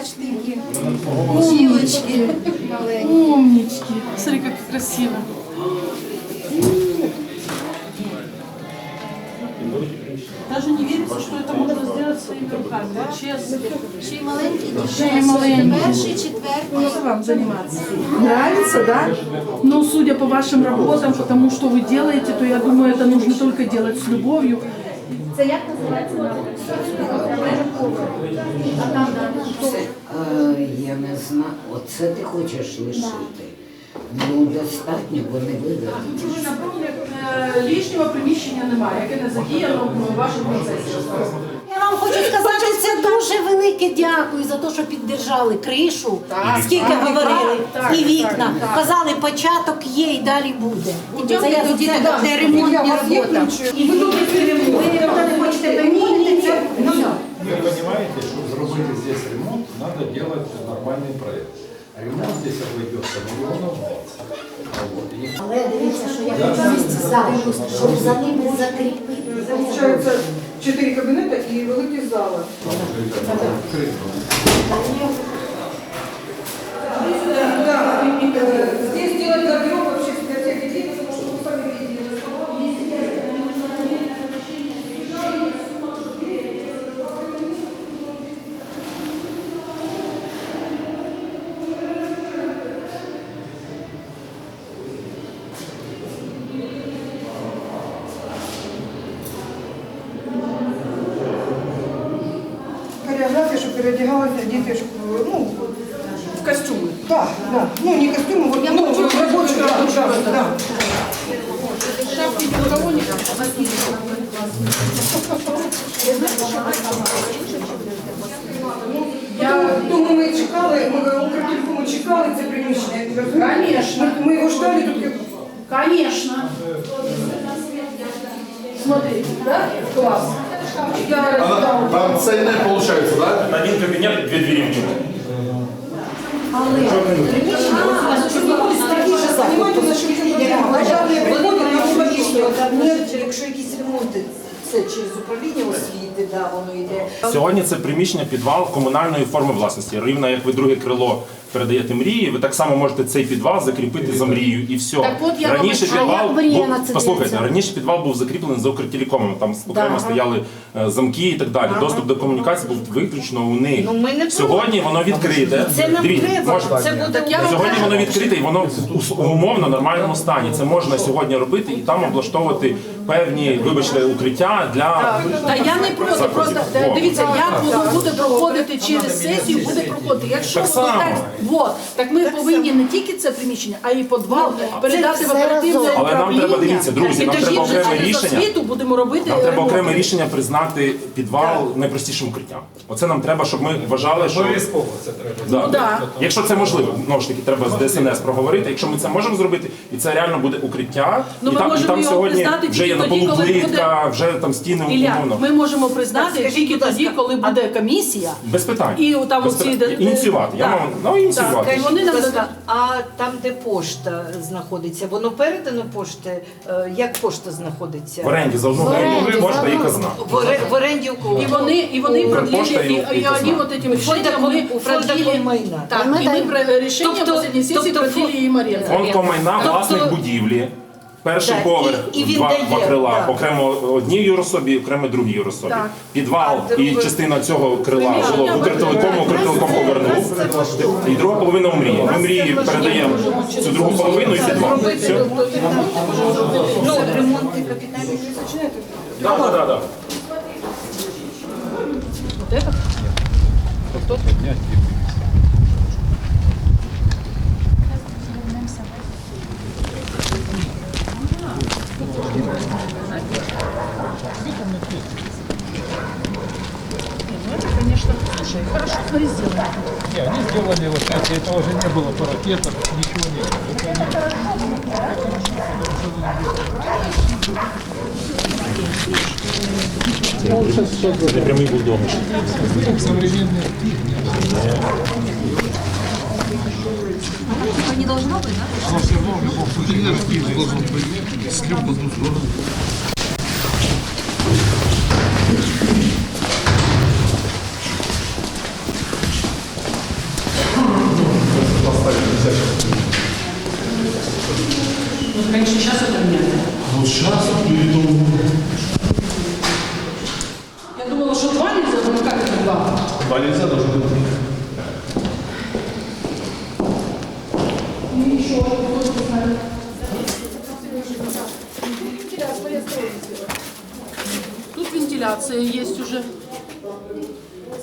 бачите, які жілочки маленькі. Умнички. Смотри, как красиво. Даже не верится, что это можно сделать своими руками. Вот Честно. Ще й маленькі Ще й дівчата. маленькі. Перший, четвертий. Как вам заниматься? Нравится, да? Ну, судя по вашим работам, потому что вы делаете, то я думаю, это нужно только делать с любовью. Це як називається? Е, Я не знаю, оце ти хочеш лишити. Ну, достатньо, бо не видати. Е, Лишнього приміщення немає, яке не задіяно в вашому процесі. Я вам хочу сказати, це дуже велике дякую за те, що піддержали кришу, скільки говорили, так, і вікна. так, Казали, початок є і далі буде. Це я тоді це так, роботи. ви тут ви не хочете примінити, це ну, Вы понимаете, чтобы зробити здесь ремонт, надо делать нормальный проект. А ремонт здесь обойдется миллионов 20. Вот. И Але дивіться, що я хочу місце зараз, щоб за ними закріпити. Получається чотири кабінети і великі зали. Да, Я думаю, ми чекали, ми Укртелекому чекали це приміщення. Конечно. Ми, ми його ждали тут як Конечно. Смотри, да? Класс. я Там, там це не виходить, так? Да? Один кабинет, две двери в него. Понимаете, на що? Державні приходять на управління. Якщо якісь ремонти, це через управління освіти, да, воно йде. Сьогодні це приміщення підвал комунальної форми власності. Рівно як ви друге крило передаєте мрії, ви так само можете цей підвал закріпити за мрією і все. Так от я вам- раніше А підвал як мрія був, на це послухайте, дивиться? раніше підвал був закріплений за Укртелекомом. Там окремо стояли е, замки і так далі. Доступ до комунікації був виключно у них. Ну, ми не Сьогодні воно відкрите. Це нам Дивіться, треба. можна- Це буде я вам Сьогодні кажу, воно відкрите і воно у умовно нормальному стані. Це можна сьогодні робити і там облаштовувати певні, вибачте, укриття для Та я не проти, Заходів. просто е, дивіться, як воно буде проходити через сесію, буде проходити. Якщо Так само. так, вот, так ми повинні не тільки це приміщення, а й підвал передати в оперативне разом. Але нам треба, дивіться, друзі, І нам тоді треба вже окреме рішення. освіту будемо робити. Нам треба ремонт. окреме рішення признати підвал найпростішим укриттям. Оце нам треба, щоб ми вважали, що Обов'язково це треба. Да. Ну, да. якщо це можливо, знову ж таки, треба з ДСНС проговорити. Якщо ми це можемо зробити, і це реально буде укриття, Ну, і там, і там сьогодні вже є на тоді, полу плитка, вже там стіни Ілля, умовно. ми можемо признати тільки тоді, коли буде комісія. Без питань. І там оці, ініціювати. Я мав ну Так, і вони нам дадуть. А там, де пошта знаходиться, воно передано пошти? Е, Як пошта знаходиться? В оренді за одну оренді, гривню за і казна. В оре- в оренді у кого? І вони, і вони продлили, Укрпошта і они вот этим решением мы у фонда продлили. майна. Так, ми даємо- про- решением Тобто- последней сессии тобто продлили фон- їм. Фонд Комайна, Тобто- власник будівлі. Перший Так, поверх, і- і він два, дає, два крила, так. окремо одній юрособі, окремо другій юрособі. Так. Підвал А і частина цього крила було в Укртелекому, Укртелеком повернув. І друга половина у мрії. Ми мрії передаємо цю другу половину і підвал. Все? Ну, ремонти капітальні. Так, так, так, Ну, конечно, слушай, хорошо смотри, сделали. Не, они сделали вот это, этого уже не было по ничего не было. Вот они... Это прям игл дома. Современные. Типа не должно быть, да? Оно все равно в любом случае. Ты быть. Они- Це прямий бульдог. Вот сейчас перейду. Я думала, что два нельзя, но как это два? Два нельзя даже. Тут есть уже.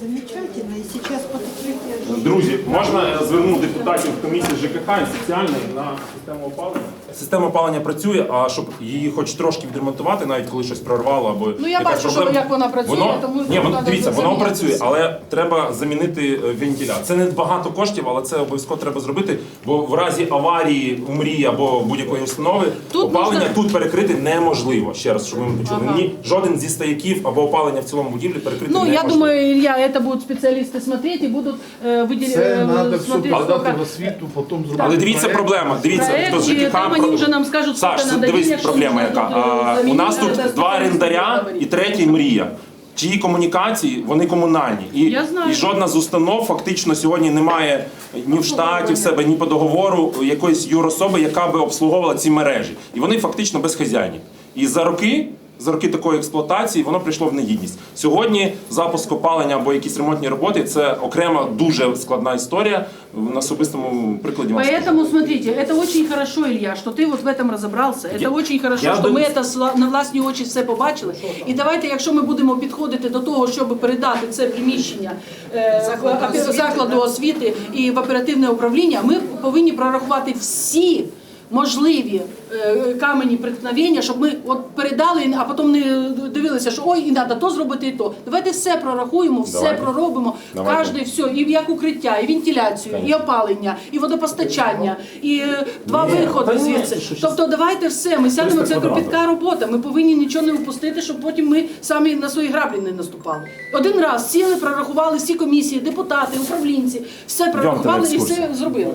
Замечательно. И сейчас по таких Друзі, можна звернути депутатів комісії ЖКХ і соціальної на систему опалення? Система опалення працює, а щоб її хоч трошки відремонтувати, навіть коли щось прорвало або Ну, я якась бачу, що проблема, як вона працює, воно, тому ні, воно, треба дивіться, воно заміняти працює, все. але треба замінити е, вентиляцію. Це не багато коштів, але це обов'язково треба зробити, бо в разі аварії у мрії або будь-якої установи Тут опалення можна- тут перекрити неможливо. Ще раз, щоб ви почули. Ага. Ні, жоден зі стояків або опалення в цілому будівлі перекрити Ну, неможливо. я думаю, Илья, это будут специалисты смотреть и будут э, выделять, Це э, треба все смотреть, подати сколько в освіту, потім зробити. Але дивіться проект. проблема. Дивіться, Проект, хто з і ЖКХ. вони вже нам скажуть, Саш, надо дивись, проблема яка. А, у нас тут два орендаря і третій мрія. Чиї комунікації вони комунальні, і, Я знаю. і жодна з установ фактично сьогодні немає ні в штаті в себе, ні по договору якоїсь юрособи, яка би обслуговувала ці мережі. І вони фактично безхазяйні. І за роки За роки такої експлуатації воно прийшло в негідність. Сьогодні запуск опалення або якісь ремонтні роботи це окрема дуже складна історія. На особистому прикладі вам скажу. Поэтому, смотрите, это очень хорошо, Илья, что ты вот в этом разобрался. Это Я- очень хорошо, я що дум- ми це сла- на власні очі все побачили. І давайте, якщо ми будемо підходити до того, щоб передати це приміщення е, в опе- закладу освіти і в оперативне управління, ми повинні прорахувати всі. Можливі е, камені преткновення, щоб ми от передали, а потім не дивилися, що ой, і треба то зробити, і то. Давайте все прорахуємо, все Давайте. проробимо. Давайте. Кожний все, і як укриття, і вентиляцію, і опалення, і водопостачання, і е, два виходи звідси. Тобто давайте все. Ми сядемо, це кропітка робота. Ми повинні нічого не упустити, щоб потім ми самі на свої граблі не наступали. Один раз сіли, прорахували всі комісії, депутати, управлінці, все прорахували і все зробили.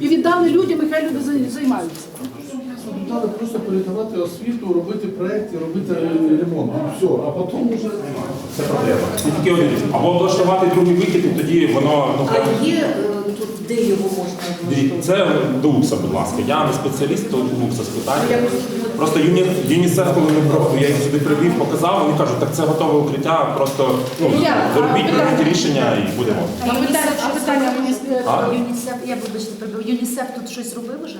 І віддали людям, і хай люди зай- займаються. Дали просто передавати освіту, робити проект і робити ремонт. І все, а потім вже Це проблема. Це тільки один. Або облаштувати другий вихід, і тоді воно ну. А є е, де його можна Це до УКСа, будь ласка. Я не спеціаліст, то у УКСа спитання. Просто Юні- ЮНІСЕФ, коли ми про я їх сюди привів, показав, вони кажуть, так це готове укриття, просто ну, Я, а, робіть питання. рішення і будемо. А питання, а питання мені А? ЮНІСЕФ, я вибачте. ЮНІСЕФ тут щось робив уже?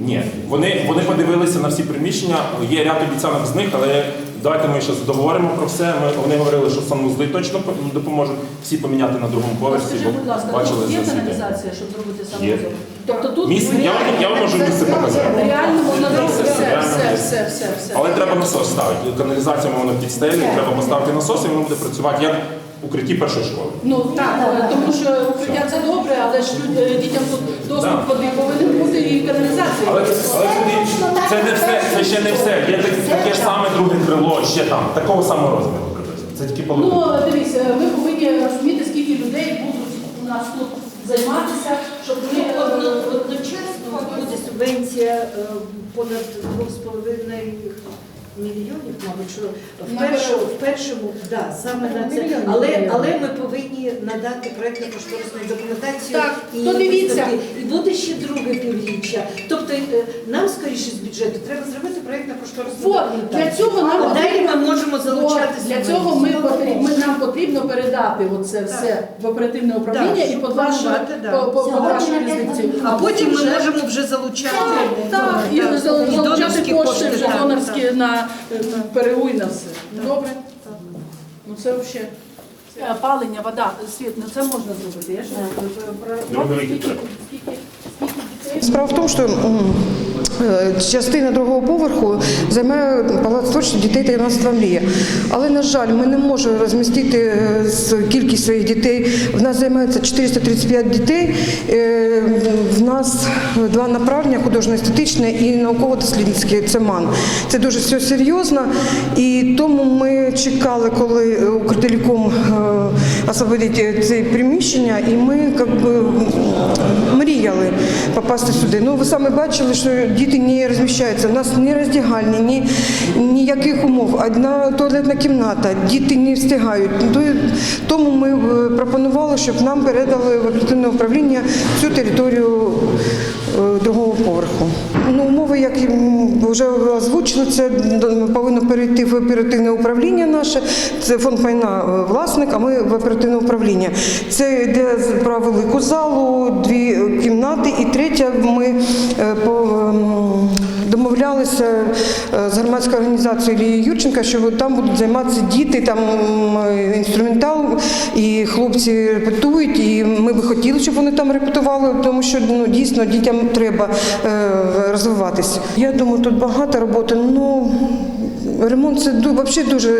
Ні, вони, вони подивилися на всі приміщення, є ряд обіцянок з них, але давайте ми ще договоримо про все. Ми, вони говорили, що санвузли точно допоможуть всі поміняти на другому поверсі, Скажи, будь ласка, бачили тут є за каналізація, щоб зробити Є. санвузол? Тобто тут Місце, я, вам- я вам можу місце показати. реально можна зробити все, все, все, все, все. Але треба насос ставити. Каналізація воно під стелі, треба поставити насос, і воно буде працювати як в укритті першої школи. Ну так, тому що укриття це добре, але ж е, дітям тут доступ води повинен бути і каналізація. Але, але це не все, це ще не все. Є таке, таке ж саме друге крило, ще там, такого самого розміру приблизно. Це тільки половина. Ну, дивись, е, ми повинні розуміти, скільки людей будуть у нас тут займатися, щоб вони Одно- Одночасно буде субвенція е, понад 2,5 мільйонів, мабуть, що в першому, в першому, да, саме на це. Мільйонів, Але, мільйонів. але ми повинні надати проєктно-кошторисну документацію. Так, і то дивіться. висновки. І буде ще друге півріччя. Тобто е, нам, скоріше, з бюджету треба зробити проєктно-кошторисну Вот, документацію. для цього нам а далі ми можемо залучати От, для цього ми, потрібно, нам потрібно передати оце все в оперативне управління Так, і під вашу, планувати, да. по, по, під вашу юрисдикцію. А потім ми вже- можемо вже залучати. Так, і Так, за- і залучати донорські кошти вже так, донорські так. на е, ПРУ на все. Добре? Ну це взагалі. Опалення, вода, світ, ну це можна зробити. Я ж скільки, скільки, скільки дітей? Справа в тому, що е, частина другого поверху займає палац творчості дітей та юнацтва мрія. Але, на жаль, ми не можемо розмістити е, кількість своїх дітей. В нас займається 435 дітей. Е, В нас два направлення художньо-естетичне і науково-дослідницьке. Це МАН. Це дуже все серйозно. І тому ми чекали, коли е, Укртелеком е, освободить е, це приміщення, і ми би, мріяли попасти сюди. Ну, ви самі бачили, що діти не розміщаються. У нас ні роздягальні, ні ніяких умов. Одна туалетна кімната, діти не встигають. Ну, Тому ми е, пропонували, щоб нам передали в оперативне управління всю територію другого поверху. Ну, умови, як вже озвучили, це повинно перейти в оперативне управління наше. Це фонд майна е, власник, а ми в оперативне управління. Це йде про велику залу, дві е, кімнати, і третя ми е, по. Домовлялися е, з громадською організацією Лії Юрченка, що там будуть займатися діти, там інструментал, і хлопці репетують. І ми би хотіли, щоб вони там репетували, тому що ну, дійсно дітям треба е, розвиватися. Я думаю, тут багато роботи. Ну ремонт це взагалі дуже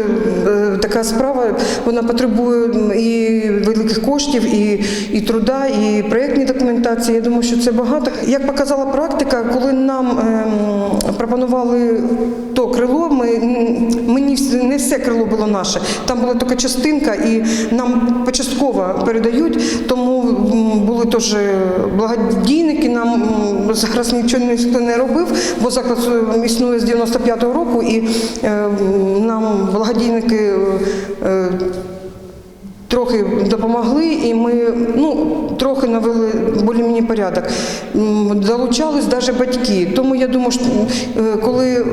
е, така справа. Вона потребує і великих коштів, і, і труда, і проєктні документації. Я думаю, що це багато. Як показала практика, коли нам ем, пропонували то крило, ми, мені не все крило було наше. Там була тільки частинка, і нам початково передають. Тому були теж благодійники. Нам зараз нічого ніхто не робив, бо заклад е, існує з 95-го року, і е, нам благодійники. е, Трохи допомогли, і ми ну, трохи навели більш-мені порядок. Долучались навіть батьки. Тому я думаю, що е, коли,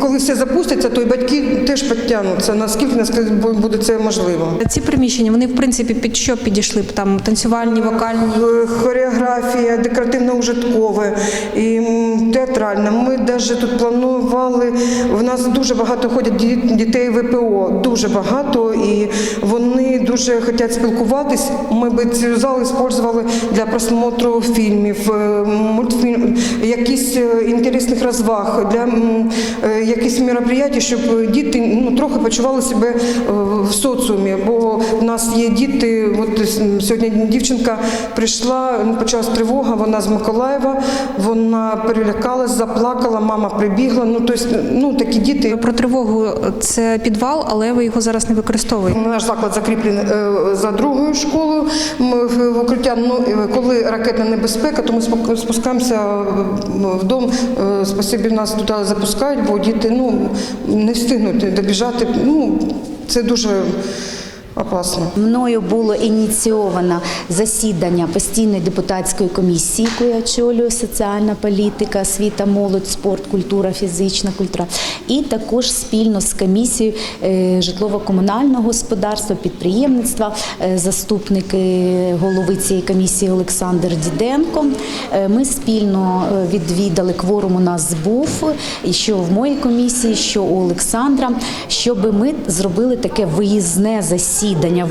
коли все запуститься, то і батьки теж підтягнуться, наскільки наскільки буде це можливо. Ці приміщення, вони в принципі під що підійшли б там танцювальні, вокальні. Е, Хореографія, декоративно-ужиткове і театральна. Ми навіть тут планували. В нас дуже багато ходять дітей ВПО, дуже багато, і вони дуже хочуть спілкуватись. Ми би залу використовували для просмотру фільмів, е, мультфільм, якісь е, інтересних розваг, для е, якісь мероприятий, щоб діти ну, трохи почували себе в соціумі. Бо в нас є діти, от сьогодні дівчинка прийшла, почалась тривога, вона з Миколаєва, вона перелякалась, заплакала, мама прибігла. Ну, тобто, ну, такі діти. Про тривогу це підвал, але ви його зараз не використовуєте. Наш заклад закріплений за другою школою в укриття. Ну, коли ракетна небезпека, то ми спускаємося вдома, в дом. Е, Спасибі нас туди запускають, бо діти ну, не встигнуть добіжати. Ну, це дуже опасно. Мною було ініційовано засідання постійної депутатської комісії, яку я очолюю соціальна політика, освіта, молодь, спорт, культура, фізична культура, і також спільно з комісією е, житлово-комунального господарства, підприємництва, е, заступник е, голови цієї комісії Олександр Діденко. Е, Ми спільно відвідали кворум. У нас був що в моїй комісії, що у Олександра, щоб ми зробили таке виїзне засідання.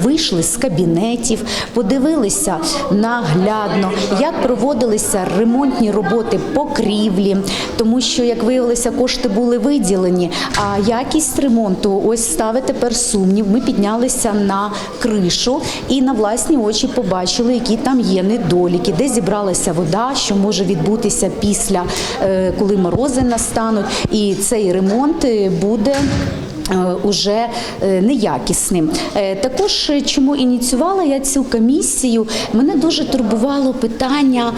Вийшли з кабінетів, подивилися наглядно, як проводилися ремонтні роботи покрівлі, тому що, як виявилося, кошти були виділені. А якість ремонту ось ставить тепер сумнів. Ми піднялися на кришу і на власні очі побачили, які там є недоліки, де зібралася вода, що може відбутися після, е, коли морози настануть. І цей ремонт е, буде. Е, Уже е, неякісним. Е, Також чому ініціювала я цю комісію, мене дуже турбувало питання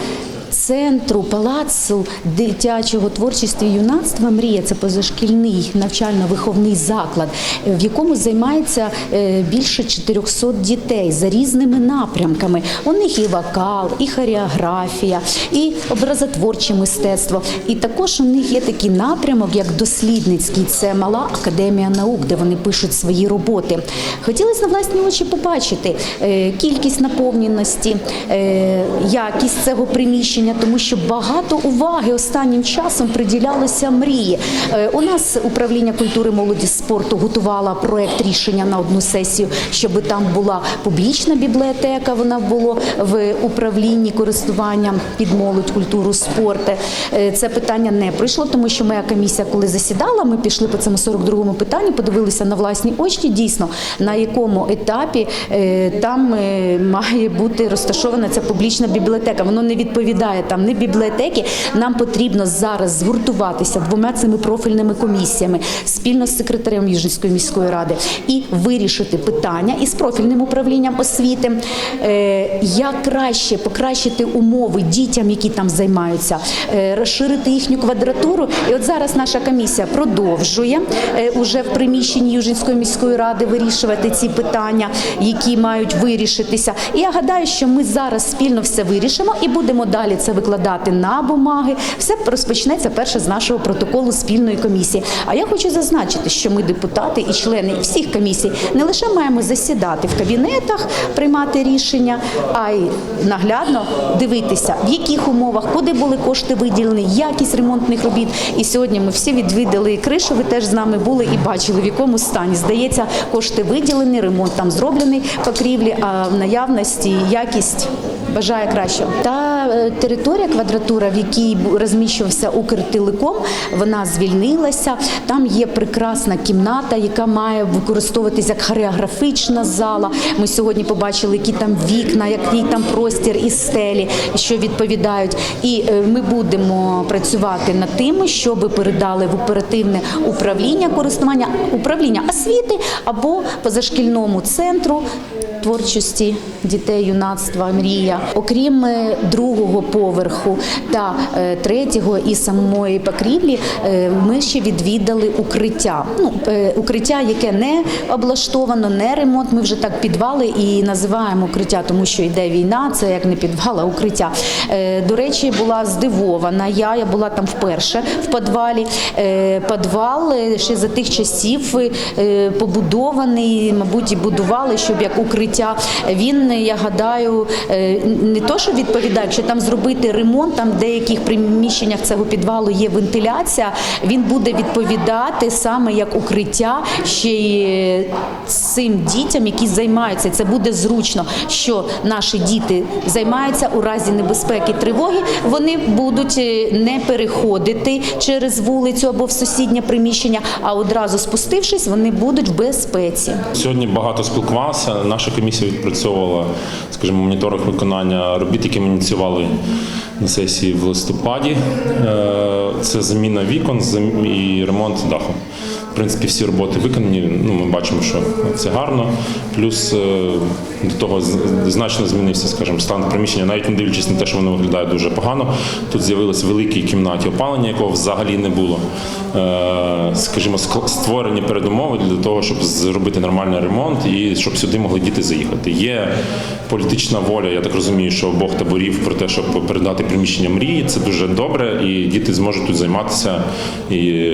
центру палацу дитячого творчості юнацтва Мрія це позашкільний навчально-виховний заклад, в якому займається е, більше 400 дітей за різними напрямками. У них і вокал, і хореографія, і образотворче мистецтво. І також у них є такий напрямок, як дослідницький. Це мала академія наук, де вони пишуть свої роботи. Хотілося на власні очі побачити е, кількість наповненості, е, якість цього приміщення. Приміщення, тому що багато уваги останнім часом приділялося мрії. Е, У нас управління культури, молоді спорту готувала проект рішення на одну сесію, щоб там була публічна бібліотека. Вона була в управлінні користування під молодь, культуру, спорт. Е, Це питання не пройшло, тому що моя комісія, коли засідала, ми пішли по цьому 42-му питанню, подивилися на власні очі. Дійсно, на якому етапі е, там має бути розташована ця публічна бібліотека. Воно не відповідає там не бібліотеки. Нам потрібно зараз згуртуватися двома цими профільними комісіями спільно з секретарем Южницької міської ради і вирішити питання із профільним управлінням освіти, е, як краще покращити умови дітям, які там займаються, е, розширити їхню квадратуру. І от зараз наша комісія продовжує е, уже в приміщенні Южинської міської ради вирішувати ці питання, які мають вирішитися. І я гадаю, що ми зараз спільно все вирішимо і будемо далі це викладати на бумаги. Все розпочнеться перше з нашого протоколу спільної комісії. А я хочу зазначити, що ми депутати і члени всіх комісій не лише маємо засідати в кабінетах, приймати рішення, а й наглядно дивитися, в яких умовах, куди були кошти виділені, якість ремонтних робіт. І сьогодні ми всі відвідали кришу. Ви теж з нами були і бачили, в якому стані. Здається, кошти виділені, ремонт там зроблений покрівлі, а в наявності якість. Бажає кращого. Та е, територія квадратура, в якій розміщувався Укртелеком, вона звільнилася. Там є прекрасна кімната, яка має використовуватися як хореографічна зала. Ми сьогодні побачили, які там вікна, який там простір і стелі, що відповідають. І е, ми будемо працювати над тим, щоб передали в оперативне управління користування управління освіти або позашкільному центру творчості дітей, юнацтва, мрія. Окрім е, другого поверху та е, третього і самої покрівлі, е, ми ще відвідали укриття. Ну, укриття, яке не облаштовано, не ремонт. Ми вже так підвали і називаємо укриття, тому що йде війна. Це як не підвал, а укриття. До речі, була здивована. Я, я була там вперше в підвалі. Підвал ще за тих часів побудований, мабуть, і будували, щоб як укриття. Він, я гадаю, не то, що відповідає, якщо там зробити ремонт, там в деяких приміщеннях цього підвалу є вентиляція, він буде відповідати саме як укриття ще й е, цим дітям, які займаються. Це буде зручно, що наші діти займаються у разі небезпеки тривоги. Вони будуть е, не переходити через вулицю або в сусіднє приміщення, а одразу спустившись, вони будуть в безпеці. Сьогодні багато спілкувався. Наша комісія відпрацьовувала, скажімо, моніторинг виконання робіт, які ми ініціювали на сесії в листопаді. Е, Це заміна вікон і ремонт даху. В принципі, всі роботи виконані. Ну, ми бачимо, що це гарно. Плюс е, до того значно змінився, скажімо, стан приміщення, навіть не дивлячись на те, що воно виглядає дуже погано. Тут з'явилось в великій кімнаті опалення, якого взагалі не було. Е, Скажімо, створені передумови для того, щоб зробити нормальний ремонт і щоб сюди могли діти заїхати. Є політична воля, я так розумію, що обох таборів про те, щоб передати приміщення мрії. Це дуже добре, і діти зможуть тут займатися і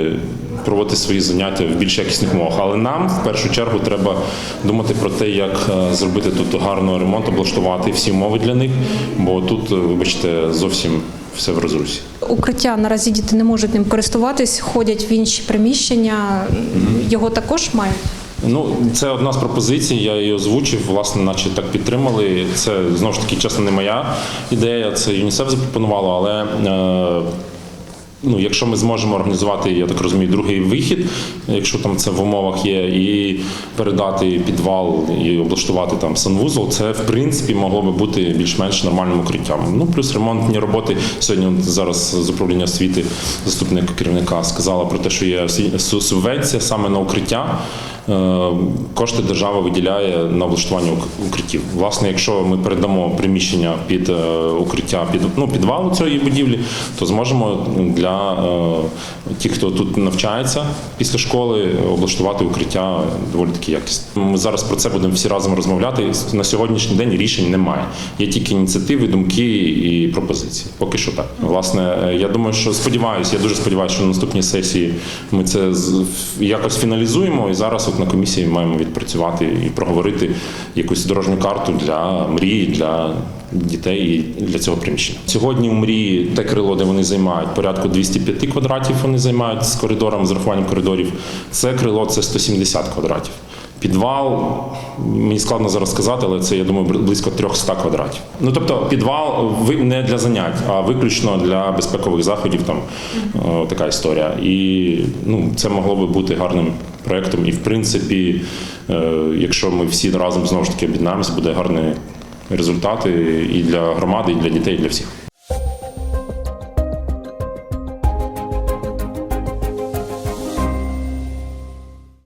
проводити свої заняття в більш якісних умовах. Але нам в першу чергу треба думати про те, як е, зробити тут гарно ремонт, облаштувати всі умови для них, бо тут, е, вибачте, зовсім все в розрусі. Укриття наразі діти не можуть ним користуватись, ходять в інші приміщення. Його також мають. Ну, це одна з пропозицій, я її озвучив, власне, наче так підтримали. Це знову ж таки, чесно, не моя ідея, це ЮНІСЕФ запропонувало, але. Е, Ну, якщо ми зможемо організувати, я так розумію, другий вихід, якщо там це в умовах є, і передати підвал і облаштувати там санвузол, це в принципі могло би бути більш-менш нормальним укриттям. Ну плюс ремонтні роботи сьогодні. Зараз з управління освіти заступник керівника сказала про те, що є субвенція саме на укриття. Е, Кошти держава виділяє на облаштування укриттів. Власне, якщо ми передамо приміщення під е, укриття під ну підвалу цієї будівлі, то зможемо для е, тих, хто тут навчається після школи, облаштувати укриття доволі таки якісне. Ми зараз про це будемо всі разом розмовляти. На сьогоднішній день рішень немає. Є тільки ініціативи, думки і пропозиції. Поки що так. Власне, е, я думаю, що сподіваюся, я дуже сподіваюся, що на наступній сесії ми це якось фіналізуємо. І зараз от на комісії маємо відпрацювати і проговорити якусь дорожню карту для мрії, для дітей і для цього приміщення. Сьогодні у мрії те крило, де вони займають порядку 205 квадратів. Вони займають з коридором, з рахуванням коридорів. Це крило це 170 квадратів. Підвал, мені складно зараз сказати, але це я думаю близько 300 квадратів. Ну тобто підвал не для занять, а виключно для безпекових заходів. Там е, така історія. І ну це могло би бути гарним проектом. І в принципі, е, якщо ми всі разом знову ж таки об'єднаємося, буде гарний результат і для громади, і для дітей, і для всіх.